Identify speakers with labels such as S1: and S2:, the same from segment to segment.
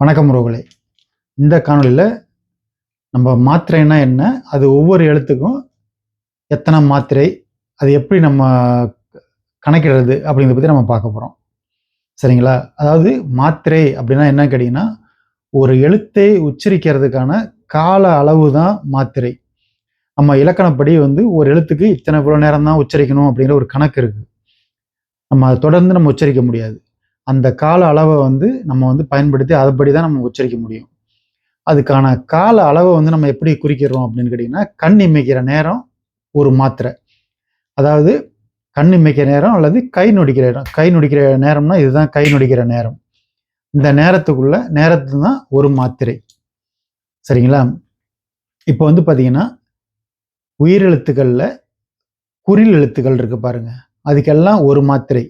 S1: வணக்கம் உறவுகளே. இந்த காணொளியில் நம்ம மாத்திரைன்னா என்ன அது ஒவ்வொரு எழுத்துக்கும் எத்தனை மாத்திரை அது எப்படி நம்ம கணக்கிடுறது அப்படிங்கிறத பற்றி நம்ம பார்க்க போகிறோம் சரிங்களா? அதாவது மாத்திரை அப்படின்னா என்ன கேட்டிங்கன்னா ஒரு எழுத்தை உச்சரிக்கிறதுக்கான கால அளவு தான் மாத்திரை. நம்ம இலக்கணப்படி வந்து ஒரு எழுத்துக்கு இத்தனை இவ்வளோ நேரம் தான் உச்சரிக்கணும் அப்படிங்கிற ஒரு கணக்கு இருக்குது நம்ம அதை தொடர்ந்து நம்ம உச்சரிக்க முடியாது. அந்த கால அளவை வந்து நம்ம வந்து பயன்படுத்தி அதுபடி தான் நம்ம உச்சரிக்க முடியும். அதுக்கான கால அளவை வந்து நம்ம எப்படி குறிக்கிறோம் அப்படின்னு கேட்டிங்கன்னா கண் இமைக்கிற நேரம் ஒரு மாத்திரை. அதாவது கண் இமைக்கிற நேரம் அல்லது கை நொடிக்கிற நேரம். கை நொடிக்கிற நேரம்னா இதுதான் கை நொடிக்கிற நேரம். இந்த நேரத்துக்குள்ள நேரத்து தான் ஒரு மாத்திரை. சரிங்களா? இப்போ வந்து பார்த்தீங்கன்னா உயிரெழுத்துக்களில் குறில் எழுத்துக்கள் இருக்கு பாருங்க. அதுக்கெல்லாம் ஒரு மாத்திரை.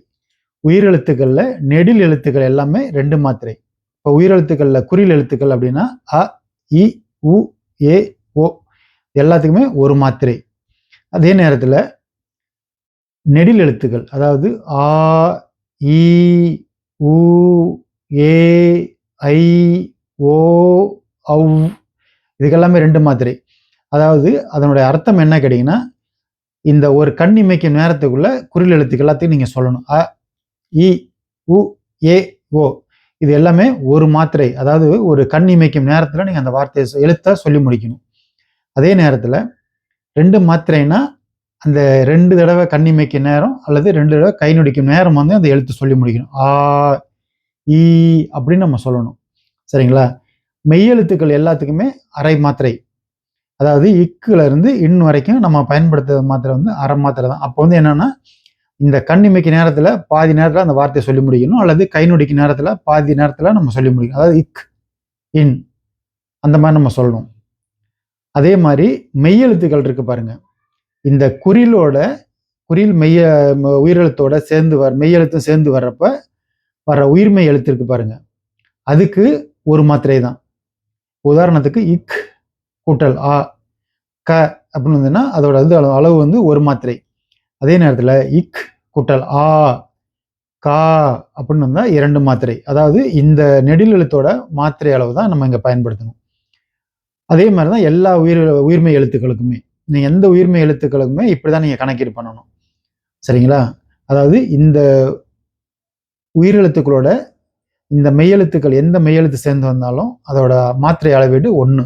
S1: உயிரெழுத்துக்களில் நெடில் எழுத்துக்கள் எல்லாமே ரெண்டு மாத்திரை. இப்போ உயிரெழுத்துக்களில் குறில் எழுத்துக்கள் அப்படின்னா அ இ உ ஏ ஓ எல்லாத்துக்குமே ஒரு மாத்திரை. அதே நேரத்தில் நெடில் எழுத்துக்கள் அதாவது ஆ இ உ ஏ ஐ ஓ ஔ இதுக்கெல்லாமே ரெண்டு மாத்திரை. அதாவது அதனுடைய அர்த்தம் என்ன கேட்டிங்கன்னா இந்த ஒரு கண் இமைக்கும் நேரத்துக்குள்ளே குறில் எழுத்துக்கள் எல்லாத்தையும் நீங்கள் சொல்லணும். அ இ உ ஏ ஓ. இது எல்லாமே ஒரு மாத்திரை. அதாவது ஒரு கண் இமைக்கும் நேரத்தில் நீங்கள் அந்த வார்த்தையை எழுத்தை சொல்லி முடிக்கணும். அதே நேரத்தில் ரெண்டு மாத்திரைனா அந்த ரெண்டு தடவை கண் இமைக்கும் நேரம் அல்லது ரெண்டு தடவை கை நொடிக்கும் நேரம் வந்து அந்த எழுத்து சொல்லி முடிக்கணும். ஆ ஈ அப்படின்னு நம்ம சொல்லணும். சரிங்களா? மெய்யெழுத்துக்கள் எல்லாத்துக்குமே அரை மாத்திரை. அதாவது இக்குல இருந்து இன் வரைக்கும் நம்ம பயன்படுத்துகிற மாத்திரை வந்து அரை மாத்திரை தான். அப்போ வந்து என்னன்னா இந்த கண்ணிமைக்கு நேரத்தில் பாதி நேரத்தில் அந்த வார்த்தையை சொல்லி முடிக்கணும் அல்லது கை நொடிக்கு நேரத்தில் பாதி நேரத்தில் நம்ம சொல்லி முடிக்கணும். அதாவது இக் இன் அந்த மாதிரி நம்ம சொல்லணும். அதே மாதிரி மெய்யெழுத்துக்கள் இருக்கு பாருங்க. இந்த குறிலோட குறில் மெய்ய ம- உயிரெழுத்தோட சேர்ந்து வர மெய்யெழுத்தும் சேர்ந்து வர்றப்ப வர உயிர்மை எழுத்து இருக்கு பாருங்க. அதுக்கு ஒரு மாத்திரை தான். உதாரணத்துக்கு இக் கூட்டல் ஆ க அப்படின்னு வந்துன்னா அதோட வந்து அளவு- அளவு வந்து ஒரு மாத்திரை. அதே நேரத்தில் இக் குட்டல் ஆ கா அப்படின்னு வந்தால் இரண்டு மாத்திரை. அதாவது இந்த நெடில் எழுத்தோட மாத்திரை அளவு தான் நம்ம இங்கே பயன்படுத்தணும். அதே மாதிரி தான் எல்லா உயிர் உயிர்மை எழுத்துக்களுக்குமே. நீங்கள் எந்த உயிர்மை எழுத்துக்களுக்குமே இப்படி தான் நீங்கள் கணக்கீடு பண்ணணும். சரிங்களா? அதாவது இந்த உயிரெழுத்துக்களோட இந்த மெய்யெழுத்துக்கள் எந்த மெய்யெழுத்து சேர்ந்து வந்தாலும் அதோட மாத்திரை அளவீடு ஒன்று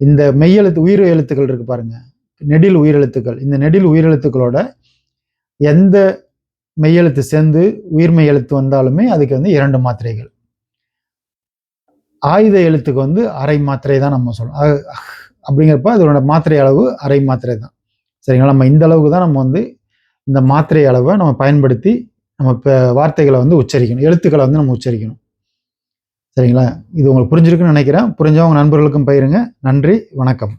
S1: இந்த மெய்யெழுத்து உயிர் எழுத்துக்கள் இருக்குது பாருங்கள் நெடில் உயிரெழுத்துக்கள். இந்த நெடில் உயிரெழுத்துக்களோட எந்த மெய்யெழுத்து சேர்ந்து உயிர்மெய் எழுத்து வந்தாலுமே அதுக்கு வந்து இரண்டு மாத்திரைகள். ஆயுத எழுத்துக்கு வந்து அரை மாத்திரை தான் நம்ம சொல்லணும் அப்படிங்கிறப்ப அதோட மாத்திரை அளவு அரை மாத்திரை தான். சரிங்களா? நம்ம இந்த அளவுக்கு தான் நம்ம வந்து இந்த மாத்திரை அளவை நம்ம பயன்படுத்தி நம்ம இப்போ வார்த்தைகளை வந்து உச்சரிக்கணும். எழுத்துக்களை வந்து நம்ம உச்சரிக்கணும். சரிங்களா? இது உங்களுக்கு புரிஞ்சிருக்குன்னு நினைக்கிறேன். புரிஞ்சவங்க நண்பர்களுக்கும் பயிருங்க நன்றி வணக்கம்.